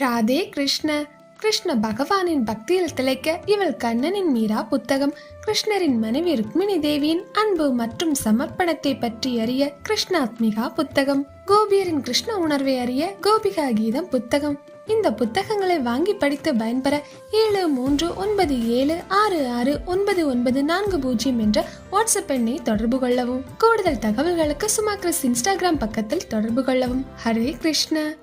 ராதே கிருஷ்ண. கிருஷ்ண பகவானின் பக்தியில் திளைக்க இவள் கண்ணனின் மீரா புத்தகம். கிருஷ்ணரின் மனைவி ருக்மிணி தேவியின் அன்பு மற்றும் சமர்ப்பணத்தை பற்றி அறிய கிருஷ்ணாத்மிகா புத்தகம். கோபியரின் கிருஷ்ண உணர்வை அறிய கோபிகா கீதம் புத்தகம். இந்த புத்தகங்களை வாங்கி படித்து பயன்பெற ஏழு மூன்று ஒன்பது ஏழு ஆறு ஆறு ஒன்பது ஒன்பது நான்கு பூஜ்ஜியம் என்ற வாட்ஸ்அப் எண்ணை தொடர்பு கொள்ளவும். கூடுதல் தகவல்களுக்கு சுமா கிறிஸ் இன்ஸ்டாகிராம் பக்கத்தில் தொடர்பு கொள்ளவும். ஹரே கிருஷ்ண.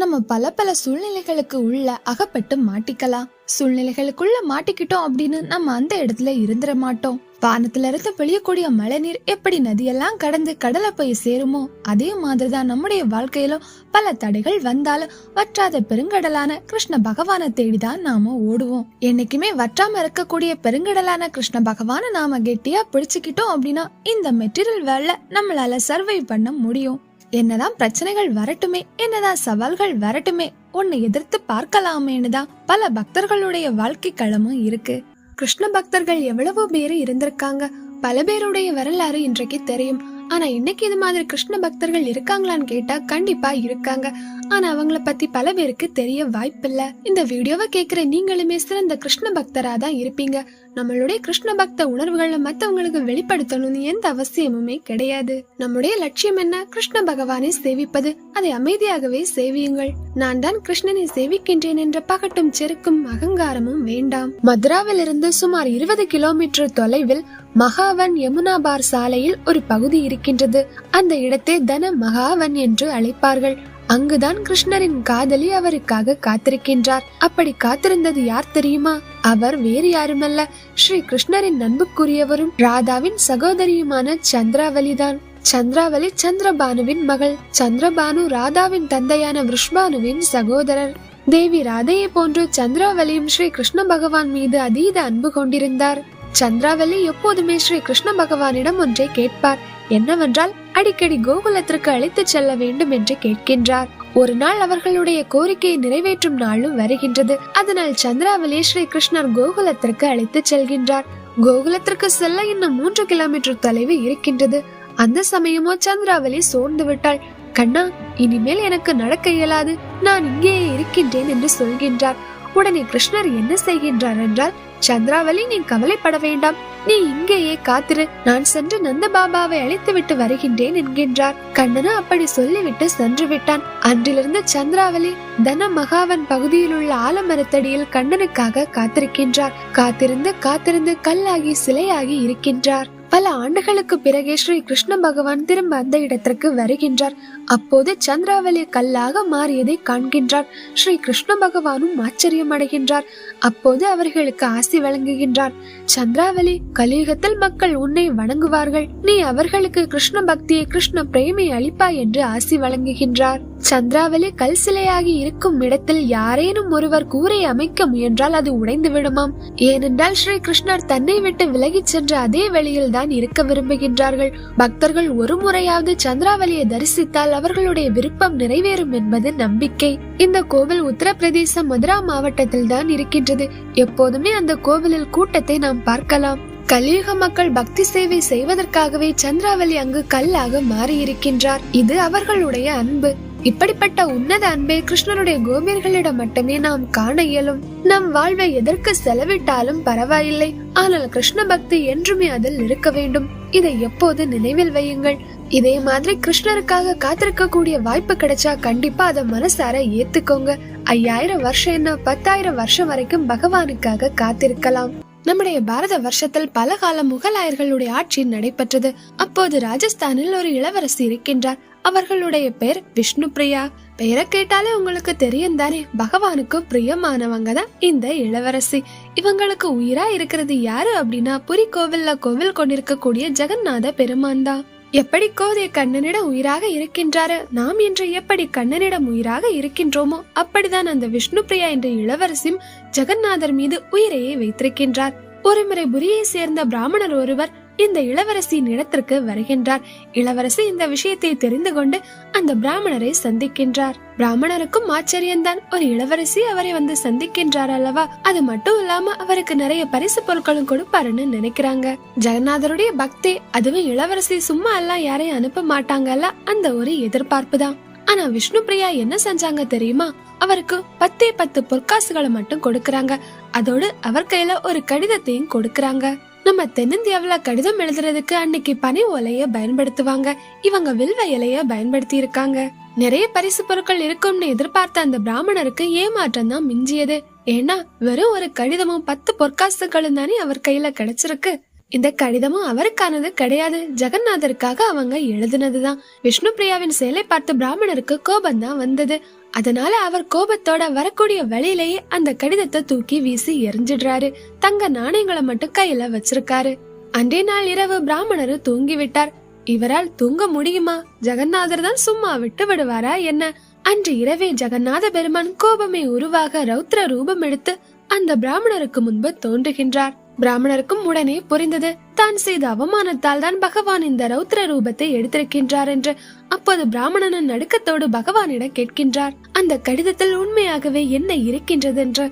நம்ம பல பல சூழ்நிலைகளுக்கு உள்ள அகப்பட்டு மாட்டிக்கலாம். சூழ்நிலைகளுக்குள்ள மாட்டிக்கிட்டோம் அப்படின்னு நம்ம அந்த இடத்துல இருந்துட மாட்டோம். வானத்துல இருந்து பொழியக்கூடிய மழைநீர் எப்படி நதியெல்லாம் கடந்து கடலை போய் சேருமோ அதே மாதிரிதான் நம்முடைய வாழ்க்கையிலும் பல தடைகள் வந்தாலும் வற்றாத பெருங்கடலான கிருஷ்ண பகவானை தேடிதான் நாம ஓடுவோம். என்னைக்குமே வற்றாம இருக்கக்கூடிய பெருங்கடலான கிருஷ்ண பகவானை நாம கெட்டியா பிடிச்சுக்கிட்டோம் அப்படின்னா இந்த மெட்டீரியல் வேலை நம்மளால சர்வை பண்ண முடியும். என்னதான் பிரச்சனைகள் வரட்டுமே என்னதான் சவால்கள் வரட்டுமே உன்னை எதிர்த்து பார்க்கலாமேன்னு தான் பல பக்தர்களுடைய வாழ்க்கை களமும் இருக்கு. கிருஷ்ண பக்தர்கள் எவ்வளவோ பேர் இருந்திருக்காங்க. பல பேருடைய வரலாறு இன்றைக்கு தெரியும். ஆனா இன்னைக்கு இது மாதிரி கிருஷ்ண பக்தர்கள் இருக்காங்களான்னு கேட்டா கண்டிப்பா இருக்காங்க. ஆனா அவங்கள பத்தி பல பேருக்கு தெரிய வாய்ப்பில்ல. இந்த வீடியோவை கேக்குற நீங்களுமே சிறந்த கிருஷ்ண பக்தரா தான் இருப்பீங்க. நம்மளுடைய கிருஷ்ண பக்த உணர்வுகளை மத்தவங்களுக்கு வெளிப்படுத்தணும்னு எந்த அவசியமுமே கிடையாது. நம்முடைய லட்சியம் என்ன? கிருஷ்ண பகவானை சேவிப்பது. அதை அமைதியாகவே சேவியுங்கள். நான் தான் கிருஷ்ணனை சேவிக்கின்றேன் என்ற பகட்டும் செருக்கும் அகங்காரமும் வேண்டாம். மதுராவிலிருந்து சுமார் இருபது கிலோமீட்டர் தொலைவில் மகாவன் யமுனாபார் சாலையில் ஒரு பகுதி இருக்கின்றது. அந்த இடத்தை தன மகாவன் என்று அழைப்பார்கள். அங்குதான் கிருஷ்ணரின் காதலி அவருக்காக காத்திருக்கின்றார். அப்படி காத்திருந்தது யார் தெரியுமா? அவர் வேறு யாருமல்ல. ஸ்ரீ கிருஷ்ணரின் நண்புக்குரியவரும் ராதாவின் சகோதரியுமான சந்திராவலிதான். சந்திராவலி சந்திரபானுவின் மகள். சந்திரபானு ராதாவின் தந்தையான விஷ்பானுவின் சகோதரர். தேவி ராதையை போன்று சந்திராவலியும் ஸ்ரீ கிருஷ்ண பகவான் மீது அதீத அன்பு கொண்டிருந்தார். சந்திராவலி எப்போதுமே ஸ்ரீ கிருஷ்ண பகவானிடம் ஒன்றை கேட்பார். என்னவென்றால் அடிக்கடி கோகுலத்திற்கு அழைத்துச் செல்ல வேண்டும் என்று கேட்கின்றார். ஒரு நாள் அவர்களுடைய கோரிக்கையை நிறைவேற்றும் நாளும் வருகின்றது. அதனால் சந்திராவலியை ஸ்ரீ கிருஷ்ணர் கோகுலத்திற்கு அழைத்துச் செல்கின்றார். கோகுலத்திற்கு செல்ல இன்னும் மூன்று கிலோமீட்டர் தொலைவு இருக்கின்றது. அந்த சமயமோ சந்திராவலி சோர்ந்து விட்டாள். கண்ணா இனிமேல் எனக்கு நடக்க இயலாது. நான் இங்கேயே இருக்கின்றேன் என்று சொல்கின்றார். உடனே கிருஷ்ணர் என்ன செய்கின்றார் என்றால் சந்திராவலி நீ கவலைப்பட வேண்டாம். நீ இங்கேயே காத்திரு. நான் சென்று நந்த பாபாவை அழைத்து விட்டு வருகின்றேன் என்கின்றார். கண்ணனு அப்படி சொல்லிவிட்டு சென்று விட்டான். அன்றிலிருந்து சந்திராவலி தன மகாவன் பகுதியில் உள்ள ஆலமரத்தடியில் கண்ணனுக்காக காத்திருக்கின்றார். காத்திருந்து காத்திருந்து கல்லாகி சிலையாகி இருக்கின்றார். பல ஆண்டுகளுக்கு பிறகே ஸ்ரீ கிருஷ்ண பகவான் திரும்ப அந்த இடத்திற்கு வருகின்றார். அப்போது சந்திராவலி கல்லாக மாறியதை காண்கின்றார். ஸ்ரீ கிருஷ்ண பகவானும் ஆச்சரியம் அடைகின்றார் அப்போது அவர்களுக்கு ஆசி வழங்குகின்றார். சந்திராவலி கலியுகத்தில் மக்கள் உன்னை வணங்குவார்கள். நீ அவர்களுக்கு கிருஷ்ண பக்தியை கிருஷ்ண பிரேமை அளிப்பாய் என்று ஆசி வழங்குகின்றார். சந்திராவலி கல் சிலையாகி இருக்கும் இடத்தில் யாரேனும் ஒருவர் கூரை அமைக்க முயன்றால் அது உடைந்து விடுமாம். ஏனென்றால் ஸ்ரீ கிருஷ்ணர் தன்னை விட்டு விலகிச் சென்ற அதே வழியில் தான் இருக்க விரும்புகின்றார்கள். பக்தர்கள் ஒரு முறையாவது சந்திராவலியை தரிசித்தால் அவர்களுடைய விருப்பம் நிறைவேறும் என்பது நம்பிக்கை. இந்த கோவில் உத்தரப்பிரதேசம் மதுரா மாவட்டத்தில் தான் இருக்கின்றது. எப்போதுமே அந்த கோவிலில் கூட்டத்தை நாம் பார்க்கலாம். கலியுக மக்கள் பக்தி சேவை செய்வதற்காகவே சந்திராவலி அங்கு கல்லாக மாறியிருக்கின்றார். இது அவர்களுடைய அன்பு. இப்படிப்பட்ட உன்னத அன்பை கிருஷ்ணனுடைய கோபியர்களிடம் மட்டுமே நாம் காண இயலும். நம் வாழ்வை எதற்கு செலவிட்டாலும் பரவாயில்லை. ஆனால் கிருஷ்ண பக்தி என்றுமே அதில் இருக்க வேண்டும். இதை எப்போது நினைவில் வையுங்கள். இதே மாதிரி கிருஷ்ணருக்காக காத்திருக்க கூடிய வாய்ப்பு கிடைச்சா கண்டிப்பா அதை மனசார ஏத்துக்கோங்க. ஐயாயிரம் வருஷம் என்ன பத்தாயிரம் வருஷம் வரைக்கும் பகவானுக்காக காத்திருக்கலாம். நம்முடைய பாரத வருஷத்தில் பல கால முகலாயர்களுடைய ஆட்சி நடைபெற்றது. அப்போது ராஜஸ்தானில் ஒரு இளவரசி இருக்கின்றார். அவர்களுடைய பெயர் விஷ்ணு பிரியா. பெயரை கேட்டாலே உங்களுக்கு தெரியும் தானே. பகவானுக்கு பிரியமானவங்க தான் இந்த இளவரசி. இவங்களுக்கு உயிரா இருக்கிறது யாரு அப்படின்னா புரி கோவில்ல கோவில் கொண்டிருக்கக்கூடிய ஜெகநாத பெருமான் தான். எப்படி கோதை கண்ணனிடம் உயிராக இருக்கின்றாரு? நாம் இன்று எப்படி கண்ணனிடம் உயிராக இருக்கின்றோமோ அப்படிதான் அந்த விஷ்ணு பிரியா என்ற இளவரசியும் ஜெகநாதர் மீது உயிரையே வைத்திருக்கின்றார். ஒருமுறை புரியை சேர்ந்த பிராமணர் ஒருவர் இந்த இளவரசியின் இடத்திற்கு வருகின்றார். இளவரசி இந்த விஷயத்தை தெரிந்து கொண்டு அந்த பிராமணரை சந்திக்கின்றார். பிராமணருக்கும் ஆச்சரியம்தான். ஒரு இளவரசி அவரை வந்து சந்திக்கின்றார் அல்லவா? அது மட்டும் இல்லாம அவருக்கு நிறைய பரிசு பொருட்களும் கொடுப்பாருன்னு நினைக்கிறாங்க. ஜெகநாதருடைய பக்தி அதுவும் இளவரசி சும்மா எல்லாம் யாரையும் அனுப்ப மாட்டாங்கல்ல அந்த ஒரு எதிர்பார்ப்பு தான் ஆனா விஷ்ணு பிரியா என்ன செஞ்சாங்க தெரியுமா? அவருக்கு பத்தே பத்து பொற்காசுகளை மட்டும் கொடுக்கறாங்க. அதோடு அவர் கையில ஒரு கடிதத்தையும் கொடுக்கறாங்க. நம்ம தென்னிந்தியாவில் கடிதம் எழுதுறதுக்கு அன்னைக்கு பனை ஓலைய பயன்படுத்துவாங்க. இவங்க வில்வ இலைய பயன்படுத்தி இருக்காங்க. நிறைய பரிசு பொருட்கள் இருக்கும்னு எதிர்பார்த்த அந்த பிராமணருக்கு ஏமாற்றம் தான் மிஞ்சியது. ஏன்னா வெறும் ஒரு கடிதமும் பத்து பொற்காசுகளும் தானே அவர் கையில கிடைச்சிருக்கு. இந்த கடிதமும் அவருக்கானது கிடையாது. ஜெகநாதருக்காக அவங்க எழுதினதுதான். விஷ்ணு பிரியாவின் செயலை பார்த்து பிராமணருக்கு கோபம் தான் வந்தது. அதனால அவர் கோபத்தோட வரக்கூடிய வழியிலேயே அந்த கடிதத்தை தூக்கி வீசி எரிஞ்சிடுறாரு. தங்க நாணயங்களை மட்டும் கையில வச்சிருக்காரு. அன்றே நாள் இரவு பிராமணரு தூங்கி விட்டார் இவரால் தூங்க முடியுமா? ஜெகநாதர் தான் சும்மா விட்டு விடுவாரா என்ன? அன்று இரவே ஜெகநாத பெருமான் கோபமே உருவாக ரௌத்ர ரூபம் எடுத்து அந்த பிராமணருக்கு முன்பு தோன்றுகின்றார். பிராமணருக்கும் உடனே புரிந்தது. தான் செய்த அவமானத்தால் தான் பகவான் இந்த ரௌத்ர ரூபத்தை எடுத்திருக்கின்றார் என்று. அப்போது பிராமணனின் நடுக்கத்தோடு பகவானிடம் கேட்கின்றார் அந்த கடிதத்தில் உண்மையாகவே என்ன இருக்கின்றது என்று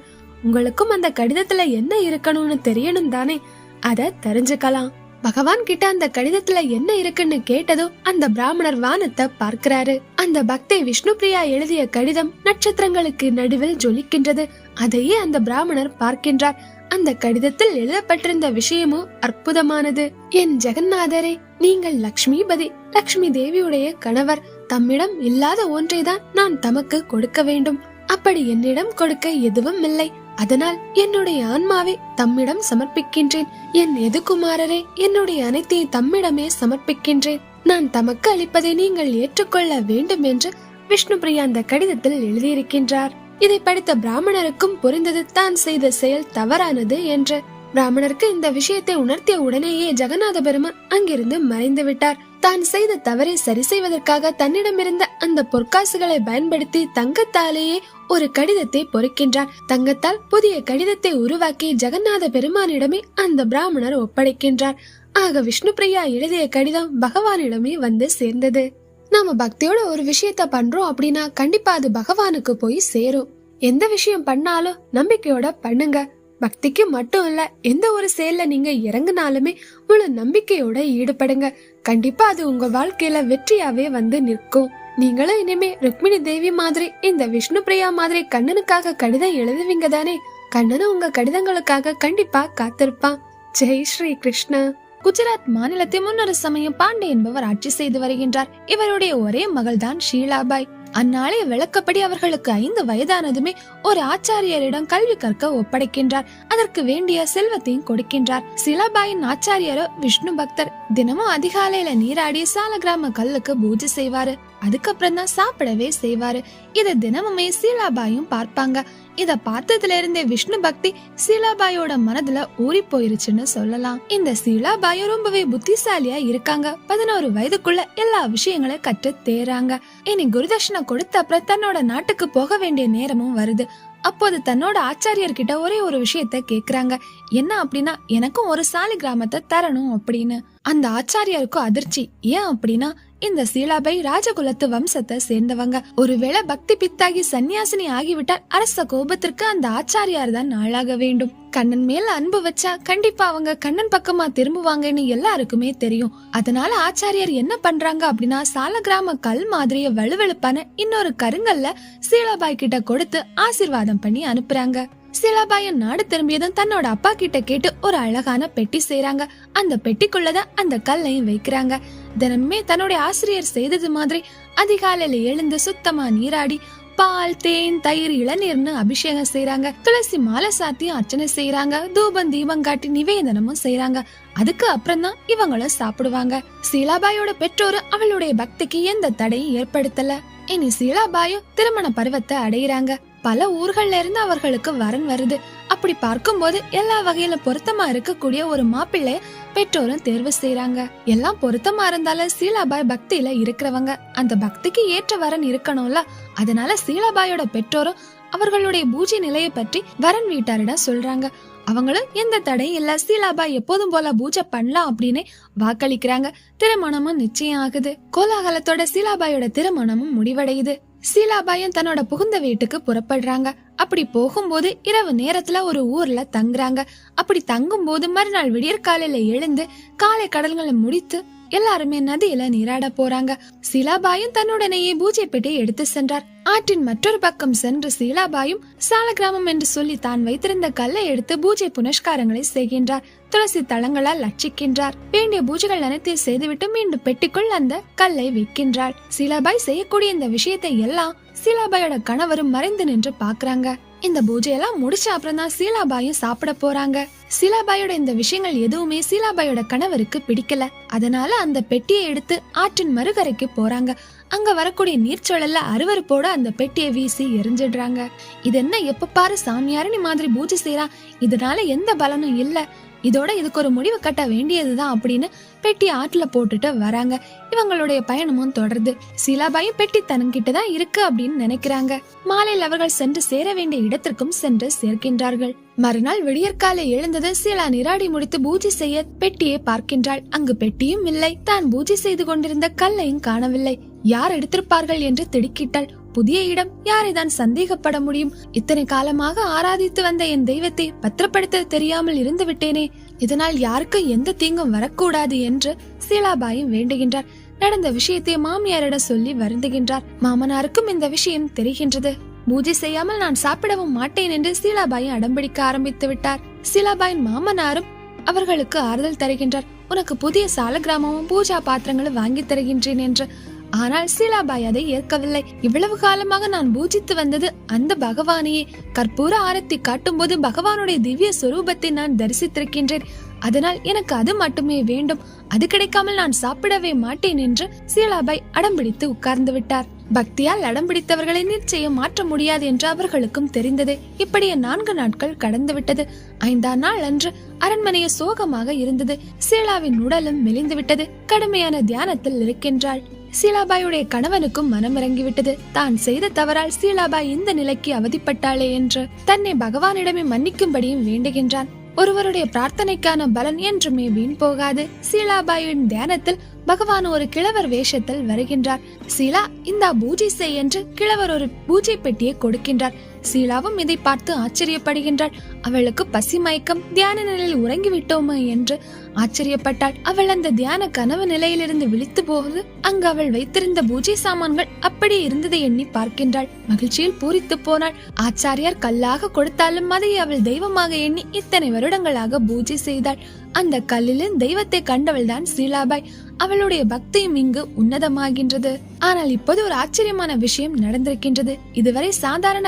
உங்களுக்கும் அந்த கடிதத்துல என்ன இருக்கணும்னு தெரியணும் தானே. அத தெரிஞ்சுக்கலாம். பகவான் கிட்ட அந்த கடிதத்துல என்ன இருக்குன்னு கேட்டதும் அந்த பிராமணர் வானத்தை பார்க்கிறாரு. அந்த பக்தை விஷ்ணு பிரியா எழுதிய கடிதம் நட்சத்திரங்களுக்கு நடுவில் ஜொலிக்கின்றது. அதையே அந்த பிராமணர் பார்க்கின்றார். அந்த கடிதத்தில் எழுதப்பட்டிருந்த விஷயமும் அற்புதமானது. என் ஜெகநாதரே நீங்கள் லக்ஷ்மிபதி லக்ஷ்மி தேவியுடைய கணவர். தம்மிடம் இல்லாத ஒன்றைதான் நான் தமக்கு கொடுக்க வேண்டும். அப்படி என்னிடம் கொடுக்க எதுவும் இல்லை. அதனால் என்னுடைய ஆன்மாவை தம்மிடம் சமர்ப்பிக்கின்றேன். என் எதுகுமாரரே என்னுடைய அனைத்தையும் தம்மிடமே சமர்ப்பிக்கின்றேன். நான் தமக்கு அளிப்பதை நீங்கள் ஏற்றுக்கொள்ள வேண்டும் என்று விஷ்ணுபிரியா அந்த கடிதத்தில் எழுதியிருக்கின்றார். இதை படித்த பிராமணருக்கும் புரிந்தது தான் செய்த செயல் தவறானது என்று பிராமணருக்கு இந்த விஷயத்தை உணர்த்திய உடனேயே ஜெகநாத பெருமான் அங்கிருந்து மறைந்து விட்டார். தான் செய்த தவறை சரி செய்வதற்காக தன்னிடமிருந்த அந்த பொற்காசுகளை பயன்படுத்தி தங்கத்தாலேயே ஒரு கடிதத்தை பொறிக்கின்றார். தங்கத்தால் புதிய கடிதத்தை உருவாக்கி ஜெகநாத பெருமானிடமே அந்த பிராமணர் ஒப்படைக்கின்றார். ஆக விஷ்ணு பிரியா எழுதிய கடிதம் பகவானிடமே வந்து சேர்ந்தது. நாம பக்தியோட ஒரு விஷயத்த பண்றோம் அப்படின்னா கண்டிப்பா அது பகவானுக்கு போய் சேரும். எந்த விஷயம் பண்ணாலும் நம்பிக்கையோட பண்ணுங்க. பக்திக்கு மட்டும் இல்ல எந்த ஒரு செயல்ல நீங்க இறங்குனாலுமே முழு நம்பிக்கையோட ஈடுபடுங்க. கண்டிப்பா அது உங்க வாழ்க்கையில வெற்றியாவே வந்து நிற்கும். நீங்களும் இனிமே ருக்மிணி தேவி மாதிரி இந்த விஷ்ணு பிரியா மாதிரி கண்ணனுக்காக கடிதம் எழுதுவீங்க தானே கண்ணனும் உங்க கடிதங்களுக்காக கண்டிப்பா காத்திருப்பான். ஜெய் ஸ்ரீ கிருஷ்ணா. குஜராத் மாநிலத்தை முன்னொரு சமயம் பாண்டே என்பவர் ஆட்சி செய்து வருகின்றார். இவருடைய ஒரே மகள்தான் ஷீலாபாய். அந்நாளே விளக்கப்படி அவர்களுக்கு ஐந்து வயதானதுமே ஒரு ஆச்சாரியரிடம் கல்வி கற்க ஒப்படைக்கின்றார். அதற்கு வேண்டிய செல்வத்தையும் கொடுக்கின்றார். சிலாபாயின் ஆச்சாரியரோ விஷ்ணு பக்தர். தினமும் அதிகாலையில நீராடி சால கிராம கல்லுக்கு பூஜை செய்வாரு. அதுக்கப்புறம் தான் சாப்பிடவே செய்வாரு. இத தினமுமே சீலாபாயும் பார்ப்பாங்க. இத பார்த்ததுல இருந்தே விஷ்ணு பக்தி சீலாபாயோட மனதுல ஊறி போயிருச்சுன்னு சொல்லலாம். இந்த சீலாபாயும் ரொம்பவே புத்திசாலியா இருக்காங்க. பதினோரு வயதுக்குள்ள எல்லா விஷயங்களையும் கற்று தேறாங்க. இனி குருதட்சணை கொடுத்த அப்புறம் தன்னோட நாட்டுக்கு போக வேண்டிய நேரமும் வருது. அப்போது தன்னோட ஆச்சாரியர்கிட்ட ஒரே ஒரு விஷயத்த கேக்குறாங்க. என்ன அப்படின்னா எனக்கும் ஒரு சாலி கிராமத்தை தரணும் அப்படின்னு. அந்த ஆச்சாரியருக்கும் அதிர்ச்சி. ஏன் அப்படின்னா இந்த சீலாபை ராஜகுலத்து வம்சத்தை சேர்ந்தவங்க. ஒருவேளை பக்தி பித்தாகி சன்னியாசினி ஆகிவிட்டால் அரச கோபத்திற்கு அந்த ஆச்சாரியார் தான் ஆளாக வேண்டும். கண்ணன் மேல அன்பு வச்சா கண்டிப்பா அவங்க கண்ணன் பக்கமா திரும்புவாங்கன்னு எல்லாருக்குமே தெரியும். அதனால ஆச்சாரியார் என்ன பண்றாங்க அப்படின்னா சாலகிராம கல் மாதிரிய வலுவெழுப்பான இன்னொரு கருங்கல்ல சீலாபாய் கிட்ட கொடுத்து ஆசிர்வாதம் பண்ணி அனுப்புறாங்க. சீலாபாயன் நாடு திரும்பியதும் தன்னோட அப்பா கிட்ட கேட்டு ஒரு அழகான பெட்டி செய்யறாங்க அந்த பெட்டிக்குள்ளதான் அந்த கல்லையும் வைக்கிறாங்க. தினமே தன்னுடைய ஆசிரியர் செய்தது மாதிரி அதிகாலையில எழுந்து சுத்தமா நீராடி பால் தேன் தயிர் இளநீர்னு அபிஷேகம் செய்யறாங்க துளசி மாலை சாத்தியும் அர்ச்சனை செய்யறாங்க தூபம் தீபம் காட்டி நிவேதனமும் செய்யறாங்க அதுக்கு அப்புறம் தான் இவங்களும் சாப்பிடுவாங்க. சீலாபாயோட பெற்றோர் அவளுடைய பக்திக்கு எந்த தடையும் ஏற்படுத்தல. இனி சீலாபாயும் திருமண பருவத்தை அடையிறாங்க. பல ஊர்கள்ல இருந்து அவர்களுக்கு வரன் வருது. அப்படி பார்க்கும்போது எல்லா வகையில பொருத்தமா இருக்கக்கூடிய ஒரு மாப்பிள்ளைய பெற்றோரும் தேர்வு செய்யறாங்க எல்லாம் பொருத்தமா இருந்தாலும் சீலாபாய் பக்தியில இருக்கிறவங்க. அந்த பக்திக்கு ஏற்ற வரன் இருக்கணும்ல. அதனால சீலாபாயோட பெற்றோரும் அவர்களுடைய பூஜை நிலையை பற்றி வரன் வீட்டாரிடம் சொல்றாங்க. அவங்களும் எந்த தடையும் இல்ல. சீலாபாய் எப்போதும் போல பூஜை பண்ணலாம் அப்படின்னு வாக்களிக்கிறாங்க. திருமணமும் நிச்சயம் ஆகுது. கோலாகலத்தோட சீலாபாயோட திருமணமும் முடிவடையுது. சீலாபாயன் தன்னோட புகுந்த வீட்டுக்கு புறப்படுறாங்க. அப்படி போகும்போது இரவு நேரத்துல ஒரு ஊர்ல தங்குறாங்க. அப்படி தங்கும் போது மறுநாள் விடியற் காலையில எழுந்து காலை கடல்களை முடித்து எல்லாருமே நதியில நீராட போறாங்க. சீலாபாயும் தன்னுடனேயே பூஜை பெட்டியை எடுத்து சென்றார். ஆற்றின் மற்றொரு பக்கம் சென்று சீலாபாயும் சாலகிராமம் என்று சொல்லி தான் வைத்திருந்த கல்லை எடுத்து பூஜை புனஸ்காரங்களை செய்கின்றார். துளசி தளங்களால் லட்சிக்கின்றார் வேண்டிய பூஜைகள் அனைத்தையும் செய்துவிட்டு மீண்டும் பெட்டிக்குள் அந்த கல்லை வைக்கின்றாள் சீலாபாய் செய்யக்கூடிய இந்த விஷயத்தை எல்லாம் சீலாபாயோட கணவரும் மறைந்து நின்று பாக்குறாங்க இந்த பூஜையெல்லாம் முடிச்ச அப்புறம் தான் சீலாபாயும் சாப்பிட போறாங்க. சீலாபாயோட இந்த விஷயங்கள் எதுவுமே சீலாபாயோட கணவருக்கு பிடிக்கல. அதனால அந்த பெட்டியை எடுத்து ஆற்றின் மறுகரைக்கு போறாங்க. அங்க வரக்கூடிய நீர்ச்சூழல்ல அருவருப்போட அந்த பெட்டியை வீசி எரிஞ்சிடுறாங்க. இது என்ன எப்ப பாரு சாமியாரணி மாதிரி பூஜை செய்யறான். இதனால எந்த பலனும் இல்லை. இதோட இதுக்கு ஒரு முடிவு கட்ட வேண்டியதுதான் அப்படின்னு பெட்டி ஆற்றுல போட்டுட்டு வராங்க. இவங்களுடைய பயணமும் தொடருது. சிலாபாயும் பெட்டி தனங்கிட்ட தான் இருக்கு அப்படின்னு நினைக்கிறாங்க. மாலையில் அவர்கள் சென்று சேர வேண்டிய இடத்திற்கும் சென்று சேர்க்கின்றார்கள். மறுநாள் விடியற்காலை எழுந்தது சீலா நிராடி முடித்து பூஜை செய்ய பெட்டியை பார்க்கின்றாள். அங்கு பெட்டியும் இல்லை. தான் பூஜை செய்து கொண்டிருந்த கல்லையும் காணவில்லை. யார் எடுத்திருப்பார்கள் என்று திடுக்கிட்டாள். புதிய இடம் யாரை தான் சந்தேகப்பட முடியும்? இத்தனை காலமாக ஆராதித்து வந்த என் தெய்வத்தை பத்திரப்படுத்த தெரியாமல் இருந்து விட்டேனே. இதனால் யாருக்கும் எந்த தீங்கும் வரக்கூடாது என்று சீலாபாயும் வேண்டுகின்றார். நடந்த விஷயத்தை மாமியாரிடம் சொல்லி வருந்துகின்றார். மாமனாருக்கும் இந்த விஷயம் தெரிகின்றது. பூஜை செய்யாமல் நான் சாப்பிடவும் மாட்டேன் என்று சீலாபாயும் அடம்பிடிக்க ஆரம்பித்து விட்டார். சீலாபாயின் மாமனாரும் அவர்களுக்கு ஆறுதல் தருகின்றார். உனக்கு புதிய சால கிராமமும் பூஜா பாத்திரங்களும் வாங்கி தருகின்றேன் என்று ஆனால் சீலாபாய் அதை ஏற்கவில்லை. இவ்வளவு காலமாக நான் பூஜித்து வந்தது அந்த பகவானையே. கற்பூர ஆரத்தி காட்டும் போது பகவானுடைய திவ்ய சொரூபத்தை நான் தரிசித்திருக்கின்றேன். அதனால் எனக்கு அது மட்டுமே வேண்டும். அது கிடைக்காமல் நான் சாப்பிடவே மாட்டேன் என்று சீலாபாய் அடம்பிடித்து உட்கார்ந்து விட்டார். பக்தியால் அடம்பிடித்தவர்களை நிச்சயம் மாற்ற முடியாது என்று அவர்களுக்கும் தெரிந்தது. இப்படியே நான்கு நாட்கள் கடந்து விட்டது. ஐந்தாம் நாள் அன்று அரண்மனையை சோகமாக இருந்தது. சீலாவின் உடலும் மெலிந்து விட்டது. கடுமையான தியானத்தில் இருக்கின்றாள். சீலாபாயுடைய கணவனுக்கும் மனம் இறங்கிவிட்டது தான் செய்த தவறால் சீலாபாய் இந்த நிலைக்கு அவதிப்பட்டாளே என்று தன்னை பகவானிடமே மன்னிக்கும்படியும் வேண்டுகின்றான். ஒருவருடைய பிரார்த்தனைக்கான பலன் என்றுமே வீண் போகாது. சீலாபாயின் தியானத்தில் பகவான் ஒரு கிழவர் வேஷத்தில் வருகின்றார். சீலா இந்தா பூஜை செய் என்று கிழவர் ஒரு பூஜை பெட்டியை கொடுக்கின்றார். சீலாவும் இதை பார்த்து ஆச்சரியப்படுகின்றாள். அவளுக்கு பசி மயக்கம் தியான நிலையில் உறங்கிவிட்டோமா என்று ஆச்சரியப்பட்டாள். அவள் அந்த தியான கனவு நிலையிலிருந்து விழித்து போகுது. அங்கு அவள் வைத்திருந்த பூஜை சாமான்கள் அப்படியே இருந்ததை எண்ணி பார்க்கின்றாள். மகிழ்ச்சியில் பூரித்து போனாள். ஆச்சாரியார் கல்லாக கொடுத்தாலும் அதை அவள் தெய்வமாக எண்ணி இத்தனை வருடங்களாக பூஜை செய்தாள். அந்த கல்லிலும் தெய்வத்தை கண்டவள் தான் சீலாபாய். அவளுடைய பக்தியும் இங்கு உன்னதமாகின்றது. ஆனால் இப்போது ஒரு ஆச்சரியமான விஷயம் நடந்திருக்கின்றது. இதுவரை சாதாரண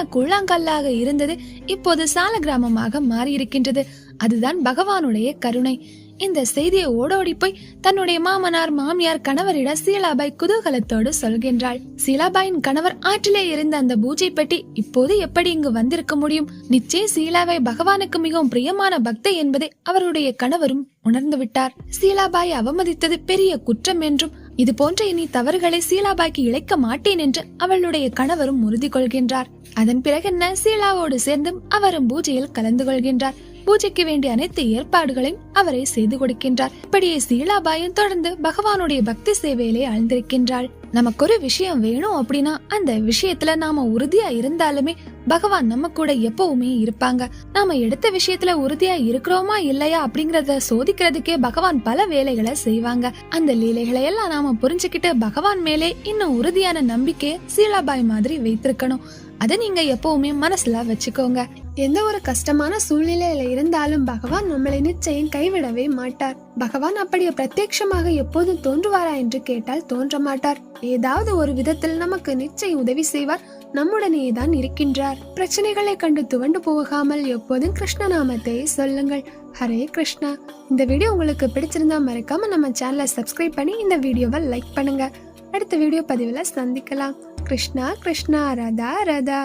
கல்லாக இருந்தது இப்போது சால கிராமமாக மாறியிருக்கின்றது. அதுதான் பகவானுடைய கருணை. இந்த செய்தியை ஓடோடி போய் தன்னுடைய மாமனார் மாமியார் கணவரிட சீலாபாய் குதூகலத்தோடு சொல்கின்றாள். சீலாபாயின் கணவர் ஆற்றிலே இருந்த அந்த பூஜை பெட்டி இப்போது எப்படி இங்கு வந்திருக்க முடியும்? நிச்சயம் சீலாவை பகவானுக்கு மிகவும் பிரியமான பக்தை என்பதை அவருடைய கணவரும் உணர்ந்து விட்டார் சீலாபாய் அவமதித்தது பெரிய குற்றம் என்றும் இது போன்ற இனி தவறுகளை சீலாபாய்க்கு இழைக்க மாட்டேன் என்று அவளுடைய கணவரும் உறுதி கொள்கின்றார். அதன் பிறகு என்ன? சீலாவோடு சேர்ந்து அவரும் பூஜையில் கலந்து கொள்கின்றார். பூஜைக்கு வேண்டிய அனைத்து ஏற்பாடுகளையும் அவரே செய்து கொடுக்கின்றார். இப்படியே சீலாபாயும் தொடர்ந்து பகவானுடைய பக்தி சேவையிலே ஆழ்ந்திருக்கின்றாள். நமக்கு ஒரு விஷயம் வேணும் அப்படின்னா அந்த விஷயத்துல நாம உறுதியா இருந்தாலுமே பகவான் நம்ம கூட எப்பவுமே இருப்பாங்க. நாம எடுத்த விஷயத்துல உறுதியா இருக்கிறோமா இல்லையா அப்படிங்கறத சோதிக்கிறதுக்கே பகவான் பல வேலைகளை செய்வாங்க. அந்த லீலைகளை எல்லாம் நாம புரிஞ்சுக்கிட்டு பகவான் மேலே இன்னும் உறுதியான நம்பிக்கையை சீலாபாய் மாதிரி வைத்திருக்கணும். அதை நீங்க எப்பவுமே மனசுல வச்சுக்கோங்க. எந்த ஒரு கஷ்டமான சூழ்நிலையில இருந்தாலும் பகவான் நம்மளை நிச்சயம் கைவிடவே மாட்டார். பகவான் அப்படியே பிரத்யட்சமாக எப்போதும் தோன்றுவாரா என்று கேட்டால் தோன்ற மாட்டார். ஏதாவது ஒரு விதத்தில் நமக்கு நிச்சயம் உதவி செய்வார். நம்முடனே தான் இருக்கின்றார். பிரச்சனைகளை கண்டு துவண்டு போகாமல் எப்போதும் கிருஷ்ண நாமத்தை சொல்லுங்கள். ஹரே கிருஷ்ணா. இந்த வீடியோ உங்களுக்கு பிடிச்சிருந்தா மறக்காம நம்ம சேனலை சப்ஸ்கிரைப் பண்ணி இந்த வீடியோவை லைக் பண்ணுங்க. அடுத்த வீடியோ பதிவில் சந்திக்கலாம். கிருஷ்ணா கிருஷ்ணா ரதா ரதா.